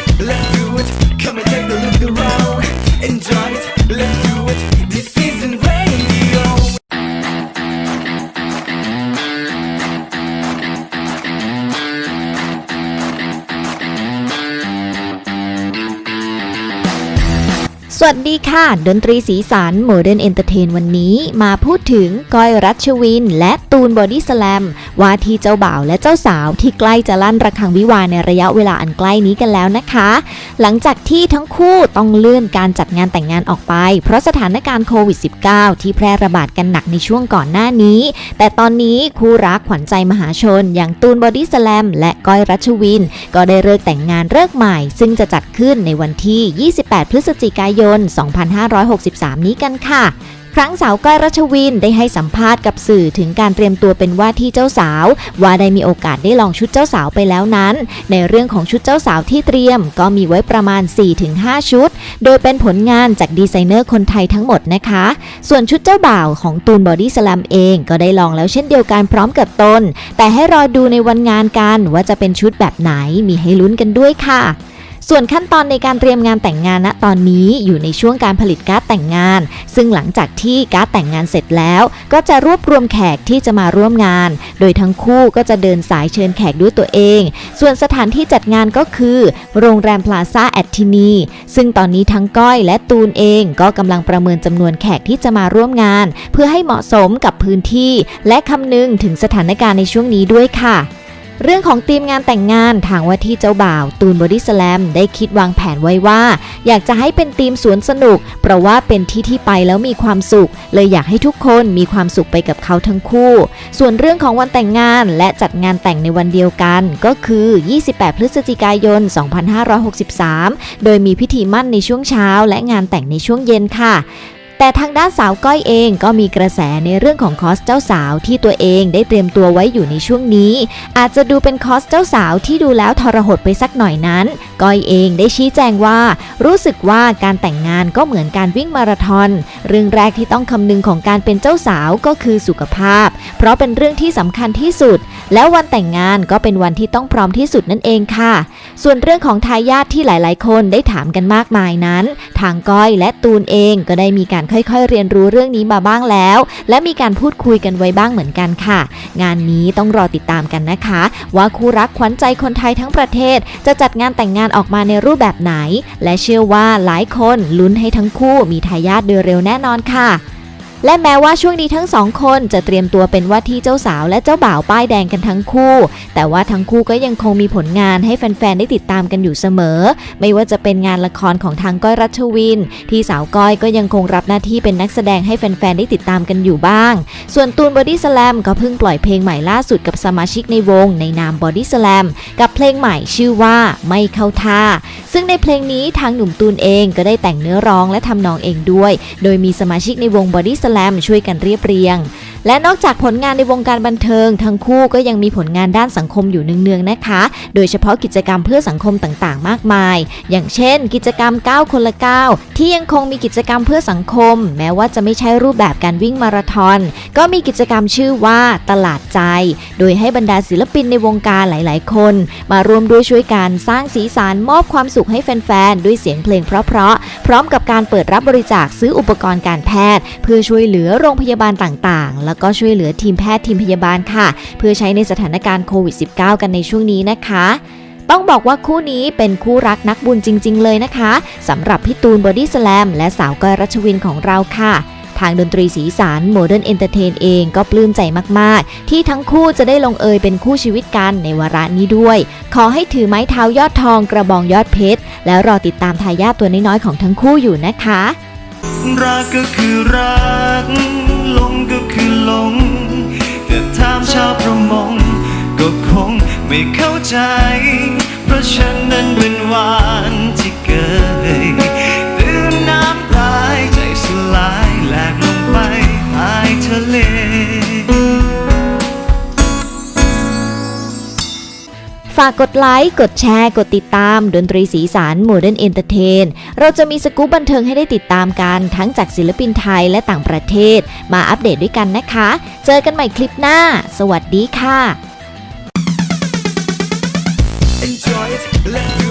it, let's do it. Come and take a look around. Enjoy it, let's do it. วัสดีค่ะ ดนตรีสีสันโมเดิร์นเอนเตอร์เทนวันนี้มาพูดถึงก้อยรัชวิน และตูนบอดี้สแลมว่าที่เจ้าบ่าวและเจ้าสาวที่ใกล้จะลั่นระฆังวิวาในระยะเวลาอันใกล้นี้กันแล้วนะคะ หลังจากที่ทั้งคู่ต้องเลื่อนการจัดงานแต่งงานออกไป เพราะสถานการณ์โควิด -19 ที่แพร่ระบาดกันหนักในช่วงก่อนหน้านี้ แต่ตอนนี้คู่รักขวัญใจมหาชน อย่างตูนบอดี้สแลมและก้อยรัชวิน ก็ได้เลิกแต่งงานเลิกใหม่ ซึ่งจะจัดขึ้นในวันที่ 28 พฤศจิกายน2563 นี้กันค่ะ ครั้งสาวก้อยรัชวินได้ให้สัมภาษณ์กับสื่อถึงการเตรียมตัวเป็นว่าที่เจ้าสาว ว่าได้มีโอกาสได้ลองชุดเจ้าสาวไปแล้วนั้น ในเรื่องของชุดเจ้าสาวที่เตรียม ก็มีไว้ประมาณ 4-5 ชุด โดยเป็นผลงานจากดีไซเนอร์คนไทยทั้งหมดนะคะ ส่วนชุดเจ้าบ่าวของตูนบอดี้สแลมเองก็ได้ลองแล้วเช่นเดียวกันพร้อมกับตนแต่ให้รอดูในวันงานกันว่าจะเป็นชุดแบบไหนมีให้ลุ้นกันด้วยค่ะ ส่วนขั้นตอนในการเตรียมงานแต่งงานณตอนนี้อยู่ในช่วงการผลิตการ์ดแต่งงาน ซึ่งหลังจากที่การ์ดแต่งงานเสร็จแล้ว ก็จะรวบรวมแขกที่จะมาร่วมงาน โดยทั้งคู่ก็จะเดินสายเชิญแขกด้วยตัวเอง ส่วนสถานที่จัดงานก็คือ โรงแรมพลาซ่าแอตทินี ซึ่งตอนนี้ทั้งก้อยและตูนเองก็กำลังประเมินจำนวนแขกที่จะมาร่วมงาน เพื่อให้เหมาะสมกับพื้นที่ และคำนึงถึงสถานการณ์ในช่วงนี้ด้วยค่ะ เรื่องของทีมงานแต่งงานทางว่าที่เจ้าบ่าว ตูนบอดี้สแลมได้คิดวางแผนไว้ว่า อยากจะให้เป็นทีมสวนสนุก เพราะว่าเป็นที่ที่ไปแล้วมีความสุข เลยอยากให้ทุกคนมีความสุขไปกับเขาทั้งคู่ ส่วนเรื่องของวันแต่งงานและจัดงานแต่งในวันเดียวกัน ก็คือ 28 พฤศจิกายน 2563 โดยมีพิธีมั่นในช่วงเช้าและงานแต่งในช่วงเย็นค่ะ แต่ทางด้านสาวก้อยเองก็มีกระแสในเรื่องของคอสเจ้าสาวที่ตัวเองได้เตรียมตัวไว้อยู่ในช่วงนี้ อาจจะดูเป็นคอสเจ้าสาวที่ดูแล้วทรหดไปสักหน่อยนั้น ก้อยเองได้ชี้แจงว่า รู้สึกว่าการแต่งงานก็เหมือนการวิ่งมาราธอนเรื่องแรกที่ต้องคำนึงของการเป็นเจ้าสาวก็คือสุขภาพ เพราะเป็นเรื่องที่สำคัญที่สุด แล้ววันแต่งงานก็เป็นวันที่ต้องพร้อมที่สุดนั่นเองค่ะ ส่วนเรื่องของทายาทที่หลาย ๆ คนได้ถามกันมากมายนั้น ทางก้อยและตูนเองก็ได้มีการค่อยๆ เรียนรู้เรื่องนี้มาบ้างแล้ว และมีการพูดคุยกันไว้บ้างเหมือนกันค่ะ งานนี้ต้องรอติดตามกันนะคะ ว่าคู่รักขวัญใจคนไทยทั้งประเทศ จะจัดงานแต่งงานออกมาในรูปแบบไหน และเชื่อว่าหลายคนลุ้นให้ทั้งคู่มีทายาทโดยเร็วแน่นอนค่ะ และแม้ว่าช่วงนี้ทั้งสองคนจะเตรียมตัวเป็นว่าที่เจ้าสาวและเจ้าบ่าวป้ายแดงกันทั้งคู่ แต่ว่าทั้งคู่ก็ยังคงมีผลงานให้แฟนๆ ได้ติดตามกันอยู่เสมอ ไม่ว่าจะเป็นงานละครของทางก้อยรัชวิน ที่สาวก้อยก็ยังคงรับหน้าที่เป็นนักแสดงให้แฟนๆ ได้ติดตามกันอยู่บ้าง ส่วนตูนบอดี้สแลมก็เพิ่งปล่อยเพลงใหม่ล่าสุดกับสมาชิกในวงในนามบอดี้สแลมกับเพลงใหม่ชื่อว่าไม่เข้าท่า ซึ่งในเพลงนี้ทางหนุ่มตูนเองก็ได้แต่งเนื้อร้องและทำนองเองด้วย โดยมีสมาชิกในวงบอดี้แลมช่วยกันเรียบเรียง และนอกจากผลงานในวงการบันเทิง ทั้งคู่ก็ยังมีผลงานด้านสังคมอยู่เนืองๆนะคะ โดยเฉพาะกิจกรรมเพื่อสังคมต่างๆ มากมาย อย่างเช่น กิจกรรม 9 คนละ 9 ที่ยังคงมีกิจกรรมเพื่อสังคม แม้ว่าจะไม่ใช่รูปแบบการวิ่งมาราธอนก็มีกิจกรรมชื่อว่าตลาดใจ โดยให้บรรดาศิลปินในวงการหลาย ๆ คน มาร่วมด้วยช่วยกันสร้างสีสันมอบความสุขให้แฟน ๆ ด้วยเสียงเพลงเพราะๆพร้อมกับการเปิดรับบริจาคซื้ออุปกรณ์การแพทย์ เพื่อช่วยเหลือโรงพยาบาลต่าง ๆแล้วก็ช่วยเหลือทีมแพทย์ทีมพยาบาลค่ะ เพื่อใช้ในสถานการณ์โควิด -19 กันในช่วงนี้นะคะต้องบอกว่าคู่นี้เป็นคู่รักนักบุญจริง ๆ เลยนะคะสำหรับพี่ตูนบอดี้สแลมและสาวก้อยรัชวินของเราค่ะ ทางดนตรีสีสันโมเดิร์นเอนเตอร์เทนเองก็ปลื้มใจมากๆ ที่ทั้งคู่จะได้ลงเอยเป็นคู่ชีวิตกันในวาระนี้ด้วย ขอให้ถือไม้เท้ายอดทองกระบองยอดเพชร แล้วรอติดตามทายาทตัวน้อยๆของทั้งคู่อยู่นะคะ รักก็คือรัก หลงก็คือหลง แต่ถามชาวประมง ก็คงไม่เข้าใจ เพราะฉันนั้นเป็นหวานที่เกยตื่นน้ำตายใจสลายแหลกลงไปหายทะเลากกดไลค์ กดแชร์ กดติดตาม ดนตรีสีสันโมเดิร์นเอนเตอร์เทน เราจะมีสกู๊ปบันเทิงให้ได้ติดตามกัน ทั้งจากศิลปินไทยและต่างประเทศ มาอัปเดตด้วยกันนะคะ เจอกันใหม่คลิปหน้า สวัสดีค่ะ Enjoy it it,